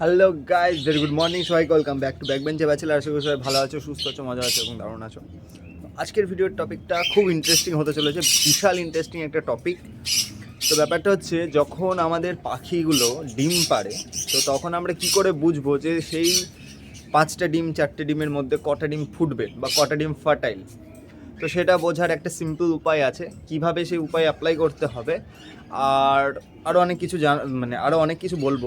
Hello guys very good morning সবাই welcome back to back বেঞ্চে bachelor আশা করি সবাই ভালো আছো, সুস্থ আছো মজা আছো এবং দারুণ আছো। আজকের ভিডিওর টপিকটা খুব ইন্টারেস্টিং হতে চলেছে, বিশাল ইন্টারেস্টিং একটা টপিক তো ব্যাপারটা হচ্ছে, যখন আমাদের পাখিগুলো ডিম পাড়ে, তো তখন আমরা কি করে বুঝব যে সেই পাঁচটা ডিম, চারটে ডিমের মধ্যে কটা ডিম ফুটবে বা কটা ডিম ফার্টাইল তো সেটা বোঝার একটা সিম্পল উপায় আছে, কীভাবে সেই উপায় অ্যাপ্লাই করতে হবে। আর আরও অনেক কিছু জান মানে আরও অনেক কিছু বলব।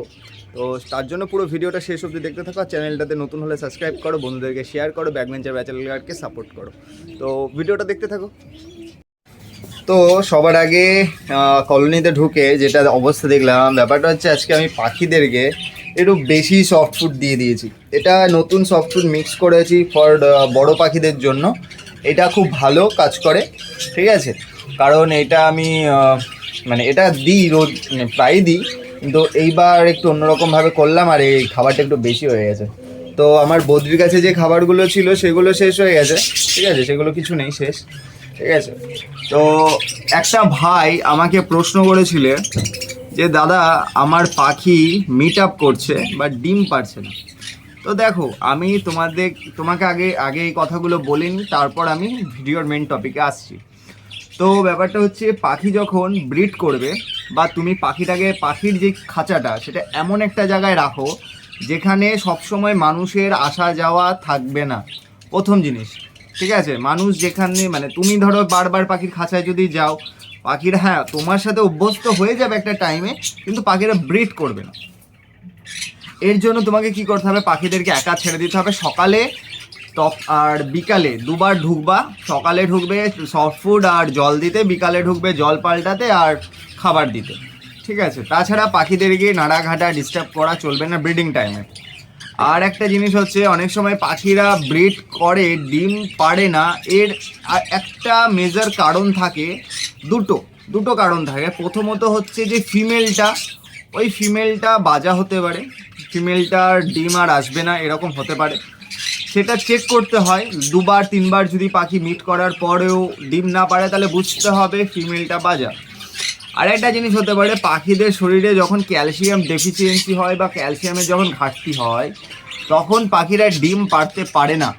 তো তার জন্য পুরো ভিডিওটা শেষ অবধি দেখতে থাকো, আর চ্যানেলটাতে নতুন হলে সাবস্ক্রাইব করো, বন্ধুদেরকে শেয়ার করো ব্যাকবেঞ্চার ব্যাচেলারকে সাপোর্ট করো। তো ভিডিওটা দেখতে থাকো। তো সবার আগে কলোনিতে ঢুকে যেটা অবস্থা দেখলাম, ব্যাপারটা হচ্ছে আজকে আমি পাখিদেরকে একটু বেশি সফট ফুড দিয়ে দিয়েছি। এটা নতুন সফট ফুড মিক্স করেছি ফর বড় পাখিদের জন্য। এটা খুব ভালো কাজ করে, ঠিক আছে? কারণ এটা আমি মানে এটা দিই রোজ মানে প্রায় দিই, কিন্তু এইবার একটু অন্যরকমভাবে করলাম আর এই খাবারটা একটু বেশি হয়ে গেছে। তো আমার বদ্রির কাছে যে খাবারগুলো ছিল সেগুলো শেষ হয়ে গেছে, ঠিক আছে? সেগুলো কিছু নেই, শেষ, ঠিক আছে? তো একটা ভাই আমাকে প্রশ্ন করেছিলে যে, দাদা, আমার পাখি মিট আপ করছে বা ডিম পারছে না। তো দেখো, আমি তোমাদের, তোমাকে আগে আগে এই কথাগুলো বলিনি, তারপর আমি ভিডিওর মেন টপিকে আসছি। তো ব্যাপারটা হচ্ছে, পাখি যখন ব্রিড করবে, বা তুমি পাখিটাকে, পাখির যে খাঁচাটা, সেটা এমন একটা জায়গায় রাখো, যেখানে সবসময় মানুষের আসা যাওয়া থাকবে না। প্রথম জিনিস, ঠিক আছে? মানুষ যেখানে মানে তুমি ধরো বারবার পাখির খাঁচায় যদি যাও, পাখিরা হ্যাঁ তোমার সাথে অভ্যস্ত হয়ে যাবে একটা টাইমে কিন্তু পাখিরা ব্রিড করবে না। এর জন্য তোমাকে কি করতে হবে? পাখিদেরকে একা ছেড়ে দিতে হবে। সকালে তক আর বিকালে দুবার ঢুকবা। সকালে ঢুকবে সফট ফুড আর জল দিতে, বিকালে ঢুকবে জল পাল্টাতে আর খাবার দিতে। ঠিক আছে? তাছাড়া পাখিদেরকে নাড়া ঘাটা ডিস্টার্ব করা চলবে না ব্রিডিং টাইমে আর একটা জিনিস হচ্ছে, অনেক সময় পাখিরা ব্রিড করে, ডিম পারে না। এর একটা মেজার কারণ থাকে দুটো দুটো কারণ থাকে। প্রথমত হচ্ছে যে ফিমেলটা ওই ফিমেলটা বাজা হতে পারে। ফিমেলটার ডিম আর আসবে না, এরকম হতে পারে। সেটা চেক করতে হয়, দুবার, তিনবার যদি পাখি মিট করার পরেও ডিম না পারে, তাহলে বুঝতে হবে ফিমেলটা বাজা। আর একটা জিনিস হতে পারে, পাখিদের শরীরে যখন ক্যালসিয়াম ডেফিসিয়েন্সি হয় বা ক্যালসিয়ামের যখন ঘাটতি হয়, তখন পাখিরা ডিম পারতে পারে না।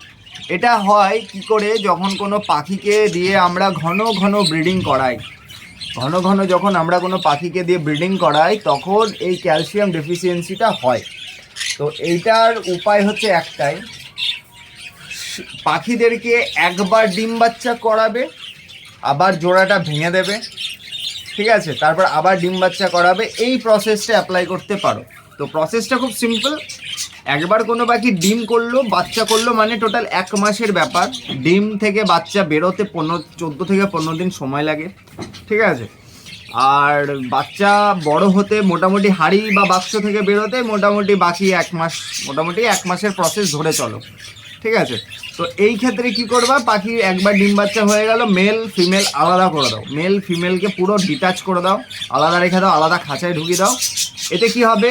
এটা হয় কি করে, যখন কোনো পাখিকে দিয়ে আমরা ঘন ঘন ব্রিডিং করাই, ঘন ঘন যখন আমরা কোনো পাখিকে দিয়ে ব্রিডিং করাই, তখন এই ক্যালসিয়াম ডেফিসিয়েন্সিটা হয়। তো এইটার উপায় হচ্ছে একটাই। পাখিদেরকে একবার ডিম বাচ্চা করাবে, আবার জোড়াটা ভেঙে দেবে, ঠিক আছে? তারপর আবার ডিম বাচ্চা করাবে, এই প্রসেসটা অ্যাপ্লাই করতে পারো। তো প্রসেসটা খুব সিম্পল একবার কোনো পাখি ডিম করল, বাচ্চা করল মানে টোটাল এক মাসের ব্যাপার। ডিম থেকে বাচ্চা বেরোতে পনেরো, চোদ্দ থেকে পনেরো দিন সময় লাগে, ঠিক আছে? আর বাচ্চা বড় হতে মোটামুটি হাড়ি বা বাক্স থেকে বেরোতে মোটামুটি বাকি এক মাস, মোটামুটি এক মাসের প্রসেস ধরে চলো। ঠিক আছে? তো এই ক্ষেত্রে কি করবা? পাখি একবার ডিম বাচ্চা হয়ে গেল মেল ফিমেল আলাদা করে দাও। মেল ফিমেলকে পুরো ডিটাচ করে দাও, আলাদা রেখে দাও, আলাদা খাঁচায় ঢুকিয়ে দাও। এতে কি হবে?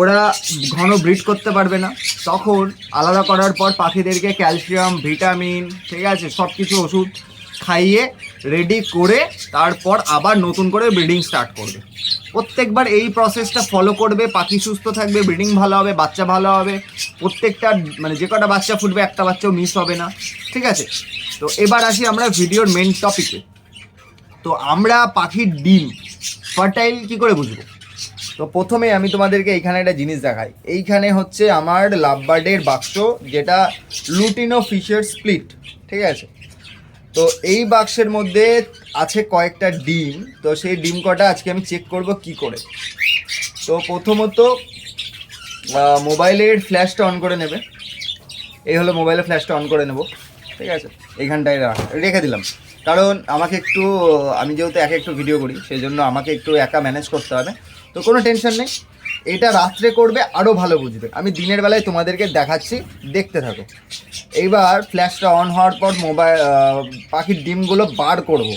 ওরা ঘন ব্রিড করতে পারবে না। তখন আলাদা করার পর পাখিদেরকে ক্যালসিয়াম ভিটামিন ঠিক আছে সব কিছু ওষুধ খাইয়ে রেডি করে তারপর আবার নতুন করে ব্রিডিং স্টার্ট করবে। প্রত্যেকবার এই প্রসেসটা ফলো করবে, পাখি সুস্থ থাকবে ব্রিডিং ভালো হবে, বাচ্চা ভালো হবে, প্রত্যেকটা মানে যে কটা বাচ্চা ফুটবে, একটা বাচ্চাও মিস হবে না, ঠিক আছে? তো এবার আসি আমরা ভিডিওর মেন টপিকে তো আমরা পাখির ডিম ফার্টাইল কি করে বুঝব? তো প্রথমে আমি তোমাদেরকে এইখানে একটা জিনিস দেখাই। এইখানে হচ্ছে আমার লাভবার্ডের বাক্স, যেটা লুটিনো ফিশের স্প্লিট ঠিক আছে? তো এই বাক্সের মধ্যে আছে কয়েকটা ডিম। তো সেই ডিম কটা আজকে আমি চেক করব কি করে। তো প্রথমত মোবাইলের ফ্ল্যাশটা অন করে নেবে। এই হলো মোবাইলের ফ্ল্যাশটা অন করে নেব। ঠিক আছে? এইখানটায় রেখে দিলাম। কারণ আমাকে একটু, আমি যেহেতু একা একটু ভিডিও করি, সেই জন্য আমাকে একটু একা ম্যানেজ করতে হবে। তো কোনো টেনশন নেই। এটা রাত্রে করবে আরও ভালো বুঝবে। আমি দিনের বেলায় তোমাদেরকে দেখাচ্ছি, দেখতে থাকো। এইবার ফ্ল্যাশটা অন হওয়ার পর মোবাইল পাখির ডিমগুলো বার করব।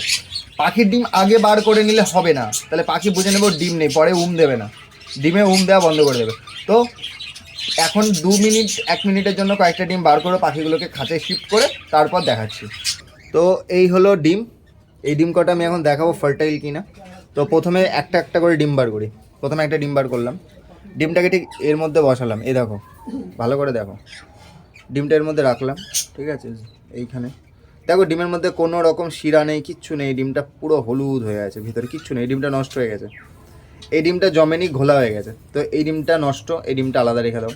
পাখির ডিম আগে বার করে নিলে হবে না। তাহলে পাখি বুঝে নেব ডিম নেই, পরে উম দেবে না। ডিমে উম দেওয়া বন্ধ করে দেবে। তো এখন দু মিনিট, এক মিনিটের জন্য কয়েকটা ডিম বার করে পাখিগুলোকে খাঁচায় শিফট করে তারপর দেখাচ্ছি। তো এই হলো ডিম। এই ডিম কটা আমি এখন দেখাবো ফার্টাইল কিনা। তো প্রথমে একটা একটা করে ডিম বার করি। প্রথমে একটা ডিম বার করলাম। ডিমটাকে ঠিক এর মধ্যে বসালাম। এই দেখো, ভালো করে দেখো। ডিমটা এর মধ্যে রাখলাম, ঠিক আছে? এইখানে। দেখো, ডিমের মধ্যে কোনো রকম শিরা নেই, কিচ্ছু নেই। ডিমটা পুরো হলুদ হয়ে আছে, ভিতরে কিচ্ছু নেই। ডিমটা নষ্ট হয়ে গেছে। এই ডিমটা জমেনি, ঘোলা হয়ে গেছে। তো এই ডিমটা নষ্ট, এই ডিমটা আলাদা রেখে দাও।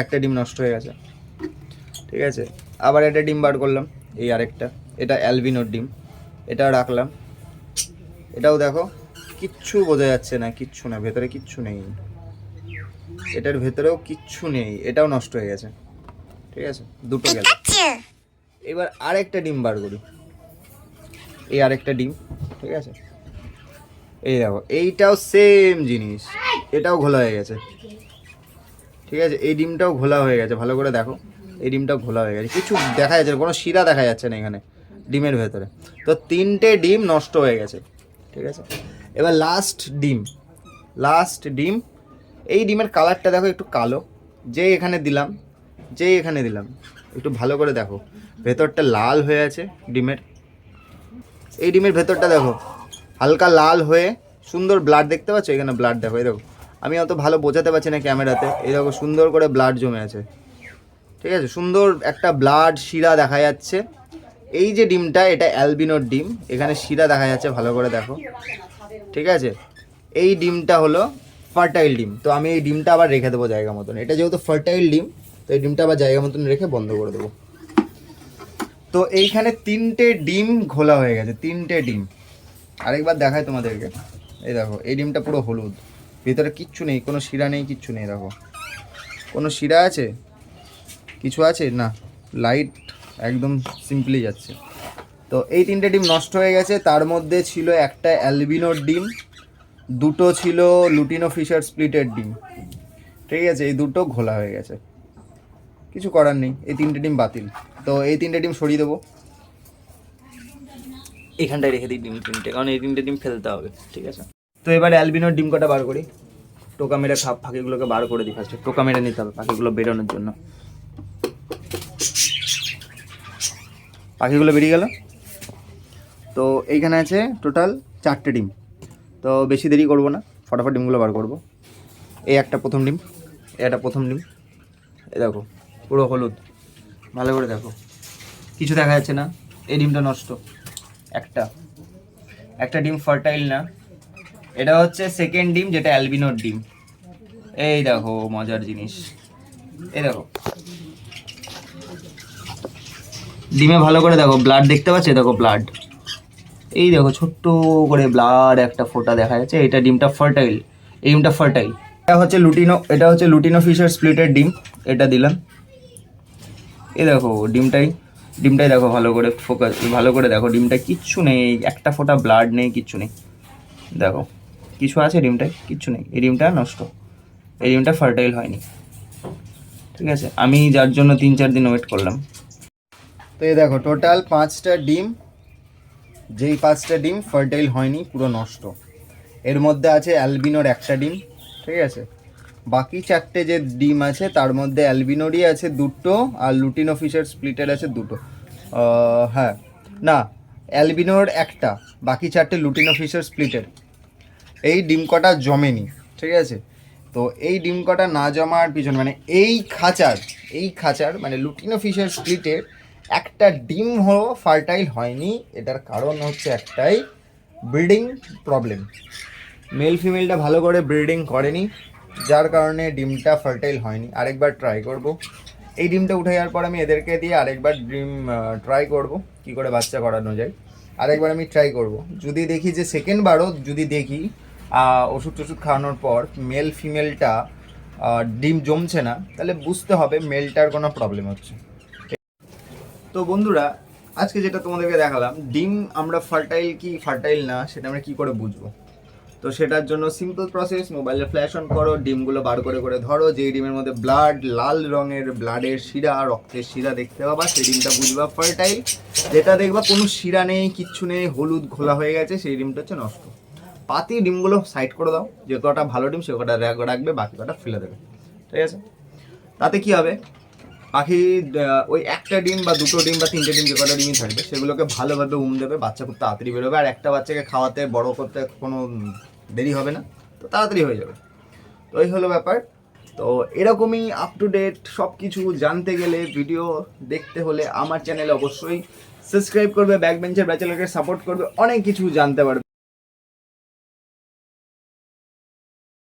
একটা ডিম নষ্ট হয়ে গেছে। ঠিক আছে? আবার একটা ডিম বার করলাম, এই আরেকটা। এটা অ্যালবিনোর ডিম। এটা রাখলাম। এটাও দেখো কিচ্ছু বোঝা যাচ্ছে না, কিচ্ছু না, ভেতরে কিচ্ছু নেই। এটার ভেতরেও কিচ্ছু নেই, এটাও নষ্ট হয়ে গেছে। ঠিক আছে? দুটো গেল। এবার আরেকটা ডিম বার করি। এই আরেকটা ডিম, ঠিক আছে? এই দেখো, এইটাও সেম জিনিস, এটাও ঘোলা হয়ে গেছে। ঠিক আছে? এই ডিমটাও ঘোলা হয়ে গেছে, ভালো করে দেখো। এই ডিমটাও ঘোলা হয়ে গেছে। কিছু দেখা যাচ্ছে না, কোনো শিরা দেখা যাচ্ছে না এখানে, ডিমের ভেতরে। তো তিনটে ডিম নষ্ট হয়ে গেছে। ঠিক আছে? এবার লাস্ট ডিম। লাস্ট ডিম। এই ডিমের কালারটা দেখো একটু কালো। যে এখানে দিলাম যে এখানে দিলাম। একটু ভালো করে দেখো। ভেতরটা লাল হয়ে আছে ডিমের। এই ডিমের ভেতরটা দেখো। হালকা লাল হয়ে সুন্দর ব্লাড দেখতে পাচ্ছ? এখানে ব্লাড দেখো, এই দেখো। আমি অত ভালো বোঝাতে পারছি না ক্যামেরাতে। এই দেখো সুন্দর করে ব্লাড জমে আছে। ঠিক আছে? সুন্দর একটা ব্লাড শিরা দেখা যাচ্ছে। এই যে ডিমটা, এটা অ্যালবিনোর ডিম। এখানে শিরা দেখা যাচ্ছে, ভালো করে দেখো। ঠিক আছে? এই ডিমটা হলো ফার্টাইল ডিম। তো আমি এই ডিমটা আবার রেখে দেবো জায়গা মতন। এটা যেহেতু ফার্টাইল ডিম, তো এই ডিমটা আবার জায়গা মতন রেখে বন্ধ করে দেবো। তো এইখানে তিনটে ডিম ঘোলা হয়ে গেছে, তিনটে ডিম। আরেকবার দেখায় তোমাদেরকে। এই দেখো, এই ডিমটা পুরো হলুদ। ভিতরে কিচ্ছু নেই, কোনো শিরা নেই, কিচ্ছু নেই, দেখো। কোনো শিরা আছে? কিছু আছে? না, লাইট একদম সিম্পলি যাচ্ছে। তো এই তিনটে ডিম নষ্ট হয়ে গেছে। তার মধ্যে ছিল একটা অ্যালবিনোর ডিম দুটো ছিল লুটিনো ফিশার স্প্লিটের ডিম। ঠিক আছে এই দুটো ঘোলা হয়ে গেছে। কিছু করার নেই এই তিনটে ডিম বাতিল। তো এই তিনটে ডিম সরিয়ে দেবো। এখানটায় রেখে দিই ডিম তিনটে কারণ এই তিনটে ডিম ফেলতে হবে ঠিক আছে? তো এবার অ্যালবিনোর ডিম কটা বার করি? টোকা মেরে খাপ পাখিগুলোকে বার করে দিই ফার্স্টে টোকা মেরে নিতে হবে পাখিগুলো বেরোনোর জন্য। পাখিগুলো বেরিয়ে গেল। তো এইখানে আছে টোটাল চারটে ডিম। তো বেশি দেরি করব না, ফটাফট ডিমগুলো বার করব। এই একটা প্রথম ডিম, এই একটা প্রথম ডিম। এই দেখো, পুরো হলুদ। ভালো করে দেখো। কিছু দেখা যাচ্ছে না, এই ডিমটা নষ্ট। একটা। একটা ডিম ফার্টাইল না। এটা হচ্ছে সেকেন্ড ডিম, যেটা অ্যালবিনোর ডিম। এই দেখো, মজার জিনিস। এই দেখো। ডিমে ভালো করে দেখো ব্লাড দেখতে পাচ্ছ? দেখো ব্লাড এই দেখো, ছোট্ট করে ব্লাড একটা ফোঁটা দেখা যাচ্ছে। এটা ডিমটা ফার্টাইল এই ডিমটা ফার্টাইল এটা হচ্ছে লুটিনো, এটা হচ্ছে লুটিনো ফিশের স্প্লিটের ডিম, এটা দিলাম। এই দেখো, ডিমটাই ডিমটাই দেখো ভালো করে ফোকাস ভালো করে দেখো, ডিমটা কিচ্ছু নেই, একটা ফোঁটা ব্লাড নেই, কিচ্ছু নেই। দেখো, কিছু আছে ডিমটায়, কিচ্ছু নেই। এই ডিমটা নষ্ট, এই ডিমটা ফার্টাইল হয়নি। ঠিক আছে, আমি যার জন্য তিন চার দিন ওয়েট করলাম। তো এই দেখো টোটাল পাঁচটা ডিম, যেই পাঁচটা ডিম ফার্টাইল হয়নি, পুরো নষ্ট। এর মধ্যে আছে অ্যালবিনোর একটা ডিম, ঠিক আছে? বাকি চারটে যে ডিম আছে, তার মধ্যে অ্যালবিনোরই আছে দুটো, আর লুটিনো ফিশার স্প্লিটের আছে দুটো। হ্যাঁ না অ্যালবিনোর একটা, বাকি চারটে লুটিনো ফিশার স্প্লিটের এই ডিম কটা জমেনি, ঠিক আছে? তো এই ডিম কটা না জমার পিছনে মানে এই খাঁচার এই খাঁচার মানে লুটিনো ফিশের স্প্লিটের একটা ডিম হলো ফার্টাইল হয়নি, এটার কারণ হচ্ছে একটাই ব্রিডিং প্রবলেম। মেল ফিমেলটা ভালো করে ব্রিডিং করেনি, যার কারণে ডিমটা ফার্টাইল হয়নি। আরেকবার ট্রাই করব। এই ডিমটা উঠে যাওয়ার পর আমি এদেরকে দিয়ে আরেকবার ডিম ট্রাই করব, কি করে বাচ্চা করানো যায়। আরেকবার আমি ট্রাই করব। যদি দেখি যে সেকেন্ড বারও যদি দেখি ওষুধ টষুধ খাওয়ানোর পর মেল ফিমেলটা ডিম জমছে না, তাহলে বুঝতে হবে মেলটার কোনো প্রবলেম হচ্ছে। তো বন্ধুরা, আজকে যেটা তোমাদেরকে দেখালাম, ডিম আমরা ফার্টাইল কি ফার্টাইল না, সেটা আমরা কি করে বুঝব? তো সেটার জন্য সিম্পল প্রসেস মোবাইলে ফ্ল্যাশ অন করো, ডিমগুলো বার করে করে ধরো, যেই ডিমের মধ্যে ব্লাড লাল রঙের ব্লাডের শিরা, রক্তের শিরা দেখতে পাবা, সেই ডিমটা বুঝবা ফার্টাইল। যেটা দেখবা কোনো শিরা নেই, কিচ্ছু নেই, হলুদ ঘোলা হয়ে গেছে, সেই ডিমটা হচ্ছে নষ্ট। পাতি ডিমগুলো সাইড করে দাও, যে কটা ভালো ডিম, সে কটা রাখবে, বাকি কটা ফেলে দেবে। ঠিক আছে? তাতে কি হবে? পাখি ওই একটা ডিম বা দুটো ডিম বা তিনটে ডিম যে কটা ডিমই থাকবে, সেগুলোকে ভালোভাবে উম দেবে, বাচ্চা খুব তাড়াতাড়ি বেরোবে, আর একটা বাচ্চাকে খাওয়াতে, বড় করতে কোনো দেরি হবে না, তো তাড়াতাড়ি হয়ে যাবে। তো এই হলো ব্যাপার। তো এরকমই আপ টু ডেট সব কিছু জানতে গেলে ভিডিও দেখতে হলে আমার চ্যানেলে অবশ্যই সাবস্ক্রাইব করবে ব্যাক বেঞ্চের ব্যাচেলারকে সাপোর্ট করবে, অনেক কিছু জানতে পারবে।